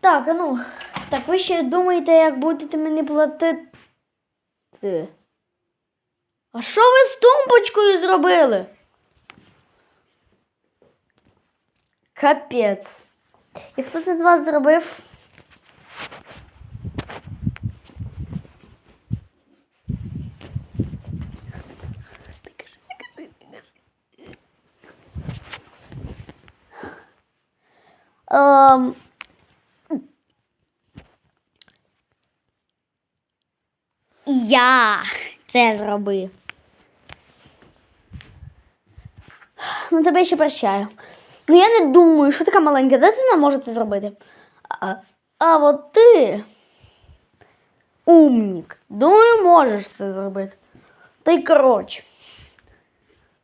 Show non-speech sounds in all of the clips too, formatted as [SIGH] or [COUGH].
Так, а ну. Так ви ще думаєте, як будете мені платити? А що ви з тумбочкою зробили? Капець. І хто це з вас зробив? Ем... Я це зробив. Ну, тебе ще прощаю. Ну я не думаю, що така маленька дитина може це зробити. А, а от ти. Умнік. Думаю, можеш це зробити. Та й коротше.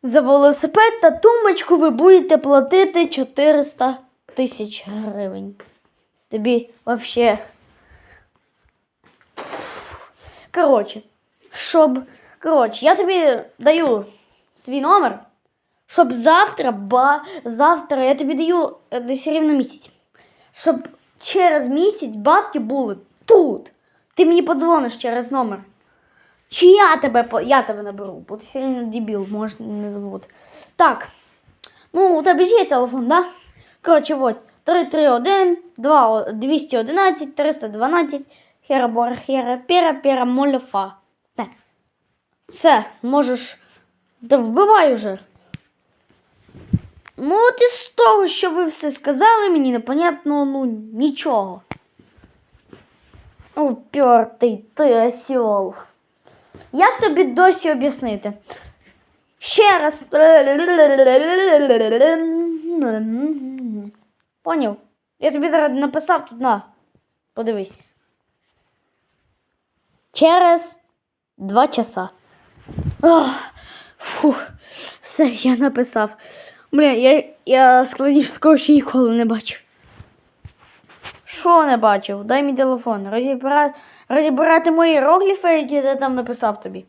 За велосипед та тумбочку ви будете платити 400 тисяч гривень. Тобі взагалі. Коротше, щоб. Коротше, я тобі даю свій номер, щоб завтра, ба, завтра я тобі даю е, десь рівно місяць. Щоб через місяць бабки були тут. Ти мені подзвониш через номер. Чи я тебе я тебе наберу, бо ти все рівно дебіл, можеш не забути. Так. Ну, у тебе ж є телефон, да? Коротше, от 331 211 312 хера бора хера пера пера моля фа. Все. Все, можеш. Да вбивай уже. Ну, от із того, що ви все сказали, мені непонятно, ну, нічого. Упертий ти осьол. Як тобі досі об'яснити? Ще раз. Поняв? Я тобі зараз написав тут на. Подивись. Через два часа. Ох, фух, все, я написав. Бля, я, я складніше такого ще ніколи не бачив. Що не бачив? Дай мій телефон. Розібрати, розібрати мої рогліфи, які я там написав тобі.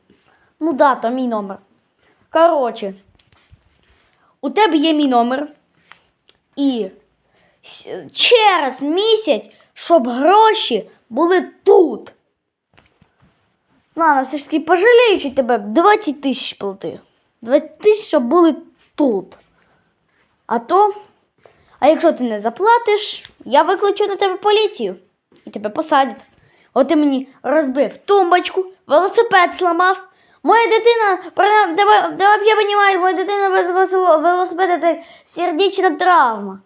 Ну да, то мій номер. Коротше, у тебе є мій номер. І через місяць, щоб гроші були тут. Ладно, все ж таки пожаліючи тебе 20 тисяч плати. 20 тисяч, щоб були тут. А то, а якщо ти не заплатиш, я викличу на тебе поліцію і тебе посадять. От ти мені розбив тумбочку, велосипед зламав. Моя дитина, тебе розумієш, моя дитина без велосипеда це сердечна травма.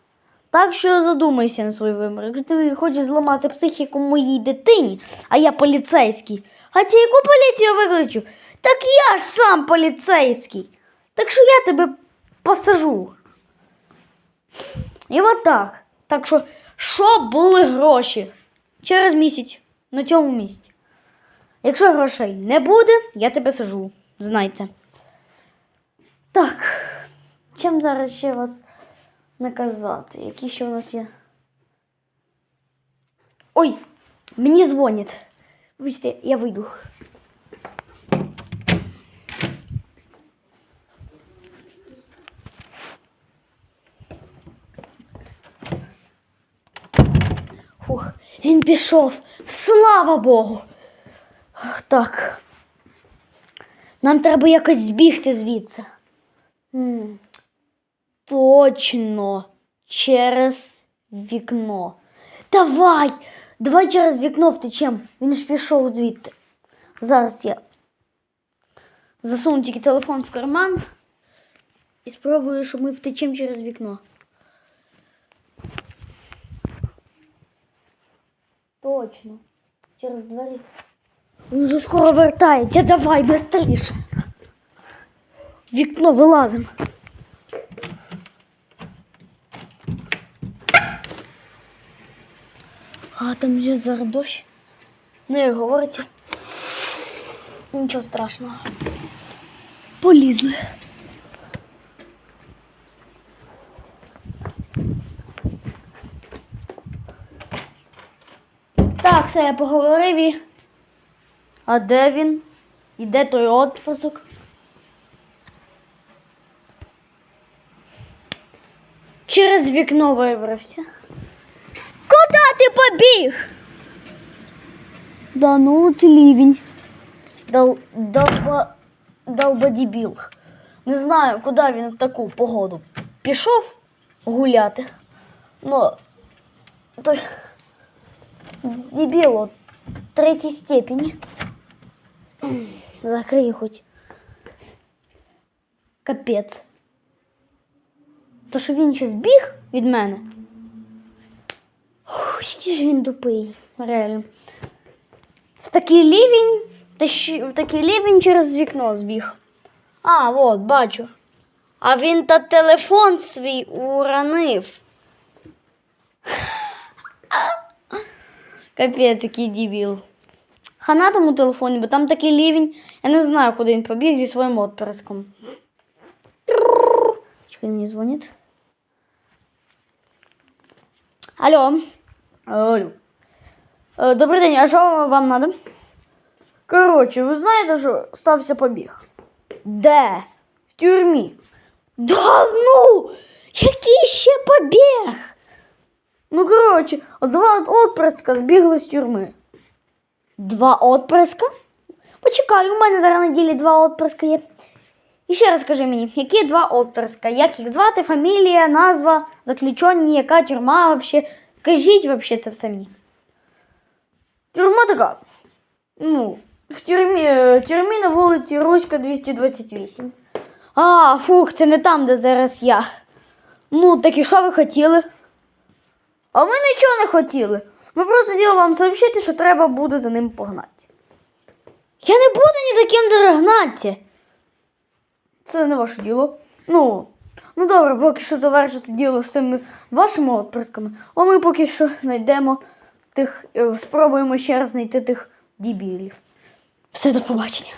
Так що задумайся на свій вибір. Якщо ти хочеш зламати психіку моїй дитині, а я поліцейський. Хоча яку поліцію викличу? Так я ж сам поліцейський. Так що я тебе посажу. І от так. Так що, що були гроші через місяць на цьому місці. Якщо грошей не буде, я тебе сажу. Знайте. Так. Чим зараз ще вас наказати? Які ще у нас є? Ой, мені дзвонять. Вибачте, я вийду. Фух, він пішов. Слава Богу. Так. Нам треба якось збігти звідси. Точно. Через вікно. Давай! Давай через вікно втечем. Він ж пішов звідти. Зараз я засуну тільки телефон в карман і спробую, щоб ми втечемо через вікно. Точно. Через двері. Він вже скоро вертається. Давай, швидше. Вікно вилазимо. А там вже зараз дощ. Ну, як говорите. Нічого страшного. Полізли. Так, все, я поговорив і. А де він? І де той отпуск? Через вікно вибрався. Ти побіг. Да ну ти лівень. Дол, долба, долбодібіл. Не знаю, куди він в таку погоду пішов гуляти. Ну, то ж дебіл от третій степені. Закрий хоч. Капець. То що він ще збіг від мене? Який ж він тупий, реально. В такий лівень, та ще- в такий лівень через вікно збіг. А, от, бачу. А він та телефон свій уронив. [LAUGHS] Капець, який дебіл. Хана тому телефоні, бо там такий лівень. Я не знаю, куди він побіг зі своїм отприском. Чекай, мені дзвонить. Алло. Алло. Е, Добрий день, а що вам треба? Коротше, ви знаєте, що стався побіг? Де? В тюрмі. Да ну! Який ще побіг? Ну, коротше, от два от отпрыска збігли з тюрми. Два отпрыска? Почекай, у мене зараз на ділі два отпрыска є. І ще раз скажи мені, які два отпрыска? Як їх звати, фамілія, назва, заключені, яка тюрма взагалі? Скажіть взагалі це мені. Тюрма така. Ну, в тюрмі, е, тюрмі на вулиці Руська 228. А, фух, це не там, де зараз я. Ну, так і що ви хотіли? А ми нічого не хотіли. Ми просто хотіли вам сообщити, що треба буде за ним погнати. Я не буду ні за ким зараз. Це не ваше діло. Ну, Ну добре, поки що завершити діло з тими вашими отприсками, а ми поки що знайдемо тих, е, спробуємо ще раз знайти тих дібілів. Все до побачення.